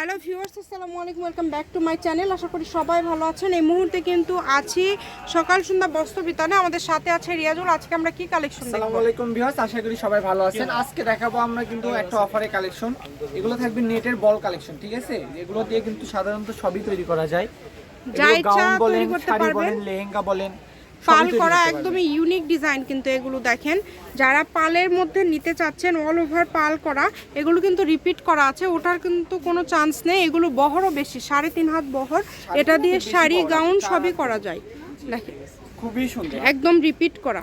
Hello viewers আসসালামু আলাইকুম welcome back to my channel. আশা করি সবাই ভালো আছেন। এই মুহূর্তে কিন্তু আছি সকাল সন্ধ্যা বস্ত্র বিতানে আমাদের সাথে আছে রিয়াজুল। আজকে আমরা কি কালেকশন আসসালামু আলাইকুম ভিউয়ার্স আশা করি সবাই ভালো আছেন। আজকে দেখাবো আমরা কিন্তু একটা অফারে কালেকশন এগুলো থাকবে নেটের বল কালেকশন ঠিক আছে? এগুলো দিয়ে কিন্তু সাধারণত সবই তৈরি করা যায়। যা এগুলো ইচ্ছা তৈরি করতে পারবেন। লেহেঙ্গা বলেন পাল করা একদমই ইউনিক ডিজাইন কিন্তু এগুলো দেখেন। যারা পালের মধ্যে নিতে চাচ্ছেন অল ওভার পাল করা এগুলো কিন্তু রিপিট করা আছে। ওটার কিন্তু কোনো চান্স নেই। এগুলো বহরও বেশি সাড়ে তিন হাত বহর। এটা দিয়ে শাড়ি গাউন সবই করা যায়। দেখেন। খুবই সুন্দর। একদম রিপিট করা।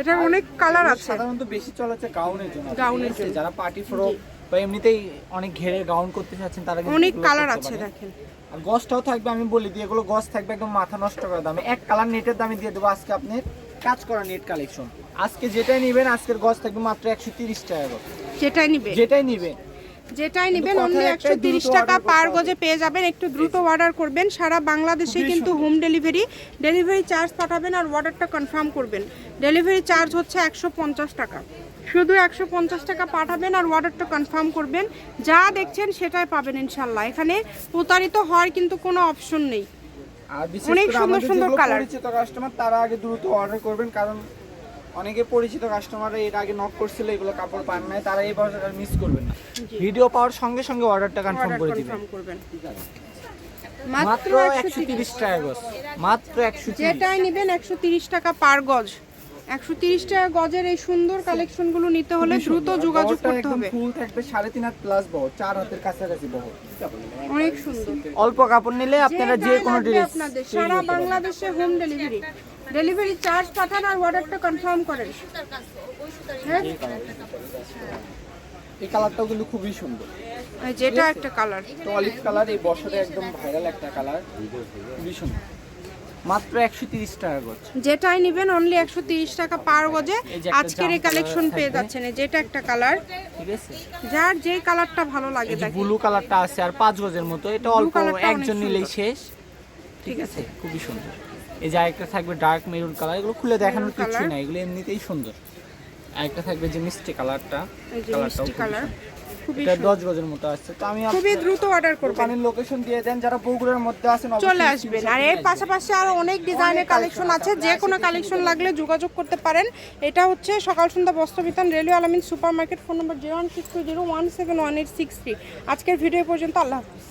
এটা অনেক কালার আছে। সাধারণত বেশি চলা হচ্ছে গাউনের জন্য। গাউনের জন্য। যারা পার্টি ফ্রক বা এমনিতেই অনেক ঘেরে গাউন করতে চাচ্ছেন তারা অনেক কালার আছে। দেখেন। আর গসটাও থাকবে আমি বলি দিই এগুলো গস থাকবে একদম মাথা নষ্ট করে দামে। এক কালার নেটের দামে দিয়ে দেবো আজকে আপনি কাজ করা নেট কালেকশন আজকে যেটাই নেবেন আজকের গস থাকবে মাত্র একশো তিরিশ টাকা যেটাই নিবে যেটাই নেবেন। যেটাই নেবেন অনলি একশো তিরিশ টাকা পার। গজে পেয়ে যাবেন একটু দ্রুত অর্ডার করবেন। সারা বাংলাদেশে কিন্তু হোম ডেলিভারি ডেলিভারি চার্জ পাঠাবেন আর অর্ডারটা কনফার্ম করবেন। ডেলিভারি চার্জ হচ্ছে একশো পঞ্চাশ টাকা। শুধু একশো পঞ্চাশ টাকা পাঠাবেন আর অর্ডারটা কনফার্ম করবেন। যা দেখছেন সেটাই পাবেন ইনশাল্লাহ। এখানে প্রতারিত হওয়ার কিন্তু কোনো অপশন নেই। অনেক সুন্দর সুন্দর। পরিচিত কাস্টমার তারা আগে দ্রুত অর্ডার করবেন কারণ অনেকে পরিচিত কাস্টমার এর আগে নক করছিল এগুলো কাপড় পান নাই তারা এই বছর মিস করবেন না। ভিডিও পাওয়ার সঙ্গে সঙ্গে অর্ডারটা কনফার্ম করে দিবেন। মাত্র একশো তিরিশ টাকা গজ। মাত্র একশো তিরিশ যেটাই নেবেন একশো তিরিশ টাকা পার গজ। একশো তিরিশ টাকা গজের এই সুন্দর কালেকশনগুলো নিতে হলে দ্রুত যোগাযোগ করতে হবে। ফুল থাকবে সাড়ে তিন হাত প্লাস বহর চার হাতের কাছাকাছি বহর অনেক সুন্দর। অল্প কাপড় নিলে আপনারা যে কোনো ড্রেস আপনাদের সারা বাংলাদেশে হোম ডেলিভারি ডেলিভারি চার্জ পাঠান আর অর্ডারটা কনফার্ম করেন। হ্যাঁ? এই কালারটাও কিন্তু খুবই সুন্দর। যেটা একটা কালার তো অলিভ কালার এই বছরে একদম ভাইরাল একটা কালার খুবই সুন্দর। মাত্র একশো তিরিশ টাকা গজ। যেটাই নেবেন অনলি একশো তিরিশ টাকা পার গজে। আজকের এই কালেকশন পেয়ে। যাচ্ছেন যেটা একটা কালার ঠিক আছে? যার যে কালারটা ভালো লাগে দেখেন। ব্লু কালারটা আছে আর পাঁচ গজের মতো এটা অল্প একজন নিলেই শেষ। ঠিক আছে? খুবই সুন্দর। এই যে একটা থাকবে ডার্ক মেরুন কালার এগুলো খুলে দেখানোর কিছু। না এগুলো এমনিতেই সুন্দর। আরেকটা থাকবে যে মিষ্টি কালারটা। মিষ্টি কালার খুবই এটা সুন্দর। দশ গজের মতো আসছে। তো আমি খুবই দ্রুত অর্ডার লোকেশন দিয়ে দেন যারা বগুড়ার মধ্যে আছেন চলে আসবেন। আর এর পাশাপাশি আরও অনেক ডিজাইনের কালেকশন আছে যে কোনো কালেকশন লাগলে যোগাযোগ করতে পারেন। এটা হচ্ছে সকাল সন্ধ্যা railway Alamin super market phone number zero one six two zero one seven one eight six three আজকের ভিডিও পর্যন্ত আল্লাহ হাফিজ।